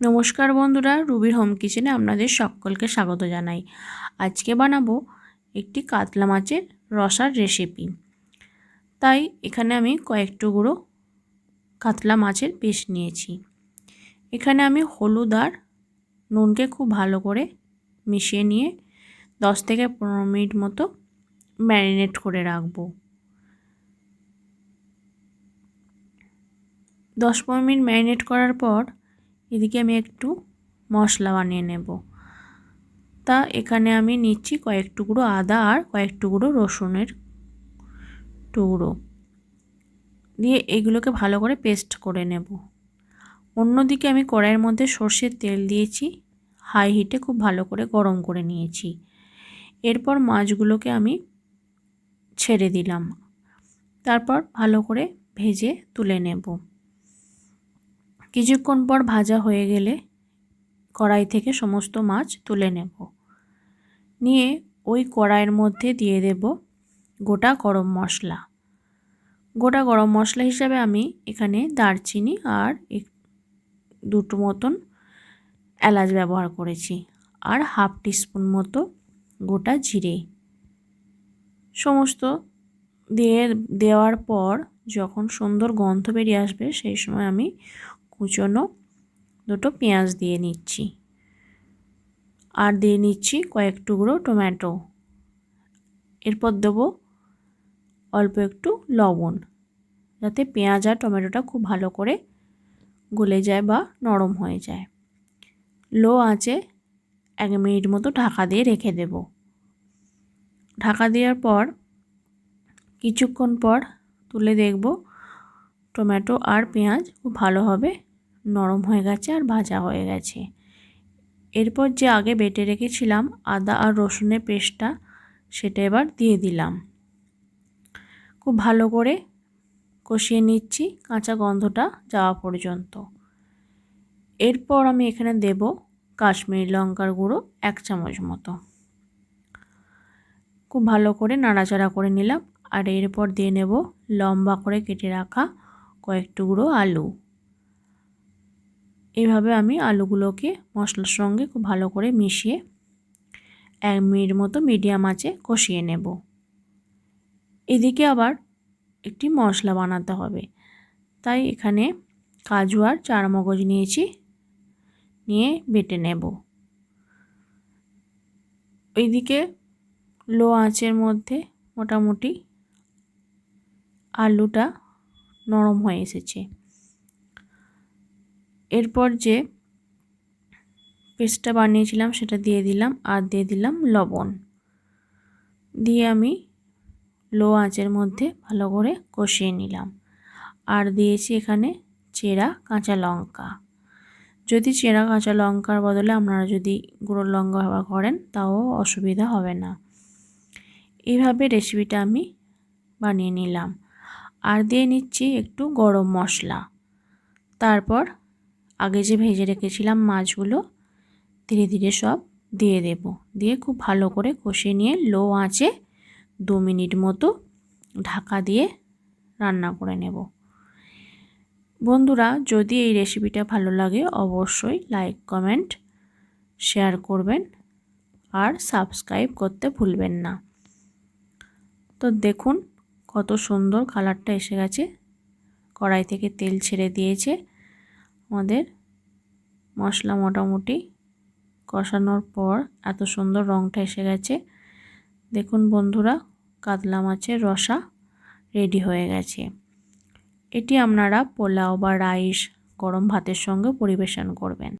নমস্কার বন্ধুরা, রুবির হোম কিচেনে আপনাদের সকলকে স্বাগত জানাই। আজকে বানাবো একটি কাতলা মাছের রসার রেসিপি তাই এখানে আমি কয়েক টুকরো কাতলা মাছের পিস নিয়েছি। এখানে আমি হলুদ আর নুনকে খুব ভালো করে মিশিয়ে নিয়ে দশ থেকে পনেরো মিনিট মতো ম্যারিনেট করে রাখব। দশ পনেরো মিনিট ম্যারিনেট করার পর এদিকে আমি একটু মশলা বানিয়ে নেব। তা এখানে আমি নিচ্ছি কয়েক টুকরো আদা আর কয়েক টুকরো রসুনের টুকরো। দিয়ে এগুলোকে ভালো করে পেস্ট করে নেব। অন্যদিকে আমি কড়াইয়ের মধ্যে সর্ষের তেল দিয়েছি, হাই হিটে খুব ভালো করে গরম করে নিয়েছি। এরপর মাছগুলোকে আমি ছেড়ে দিলাম। তারপর ভালো করে ভেজে তুলে নেব। কিছুক্ষণ পর ভাজা হয়ে গেলে কড়াই থেকে সমস্ত মাছ তুলে নেব। নিয়ে ওই কড়াইয়ের মধ্যে দিয়ে দেব গোটা গরম মশলা। গোটা গরম মশলা হিসাবে আমি এখানে দারচিনি আর দুটো মতন এলাচ ব্যবহার করেছি আর হাফ টিস্পুন মতো গোটা জিরে। সমস্ত দিয়ে দেওয়ার পর যখন সুন্দর গন্ধ বেরিয়ে আসবে সেই সময় আমি কুচনো দুটো পেঁয়াজ দিয়ে নিচ্ছি। আর দিয়ে নিচ্ছি কয়েক টুকরো টমেটো। এরপর দেবো অল্প একটু লবণ, যাতে পেঁয়াজ আর টমেটোটা খুব ভালো করে গলে যায় বা নরম হয়ে যায়। লো আঁচে এক মিনিট মতো ঢাকা দিয়ে রেখে দেব। ঢাকা দেওয়ার পর কিছুক্ষণ পর তুলে দেখব টমেটো আর পেঁয়াজ খুব ভালোভাবে নরম হয়ে গেছে আর ভাজা হয়ে গেছে। এরপর যে আগে বেটে রেখেছিলাম আদা আর রসুনের পেস্টটা, সেটা এবার দিয়ে দিলাম। খুব ভালো করে কষিয়ে নিচ্ছি কাঁচা গন্ধটা যাওয়া পর্যন্ত। এরপর আমি এখানে দেব কাশ্মীরি লঙ্কার গুঁড়ো এক চামচ মতো। খুব ভালো করে নাড়াচাড়া করে নিলাম আর এরপর দিয়ে নেব লম্বা করে কেটে রাখা কয়েক টুকরো আলু। এভাবে আমি আলুগুলোকে মশলার সঙ্গে খুব ভালো করে মিশিয়ে এক মিনিট মতো মিডিয়াম আঁচে কষিয়ে নেব। এদিকে আবার একটি মশলা বানাতে হবে। তাই এখানে কাজু আর চার মগজ নিয়েছি, নিয়ে বেটে নেব। ওইদিকে লো আঁচের মধ্যে মোটামুটি আলুটা নরম হয়ে এসেছে। এরপর যে পেস্টটা বানিয়েছিলাম, সেটা দিয়ে দিলাম আর দিয়ে দিলাম লবণ। দিয়ে আমি লো আঁচের মধ্যে ভালো করে কষিয়ে নিলাম। আর দিয়েছি এখানে চেরা কাঁচা লঙ্কা। যদি চেরা কাঁচা লঙ্কার বদলে আপনারা যদি গুঁড়ো লঙ্কা ব্যবহার করেন, তাও অসুবিধা হবে না। এইভাবে রেসিপিটা আমি বানিয়ে নিলাম। আর দিয়ে নিচ্ছি একটু গরম মশলা। তারপর আগে যে ভেজে রেখেছিলাম মাছগুলো, ধীরে ধীরে সব দিয়ে দেব। দিয়ে খুব ভালো করে কষে নিয়ে লো আঁচে দু মিনিট মতো ঢাকা দিয়ে রান্না করে নেব। বন্ধুরা, যদি এই রেসিপিটা ভালো লাগে, অবশ্যই লাইক, কমেন্ট, শেয়ার করবেন আর সাবস্ক্রাইব করতে ভুলবেন না। তো দেখুন, কত সুন্দর কালারটা এসে গেছে। কড়াই থেকে তেল ছেড়ে দিয়েছে। আমাদের মশলা মোটামুটি কষানোর পর এত সুন্দর রঙটা এসে গেছে। দেখুন বন্ধুরা, কাতলা মাছের রসা রেডি হয়ে গেছে। এটি আপনারা পোলাও বা রাইস গরম ভাতের সঙ্গে পরিবেশন করবেন।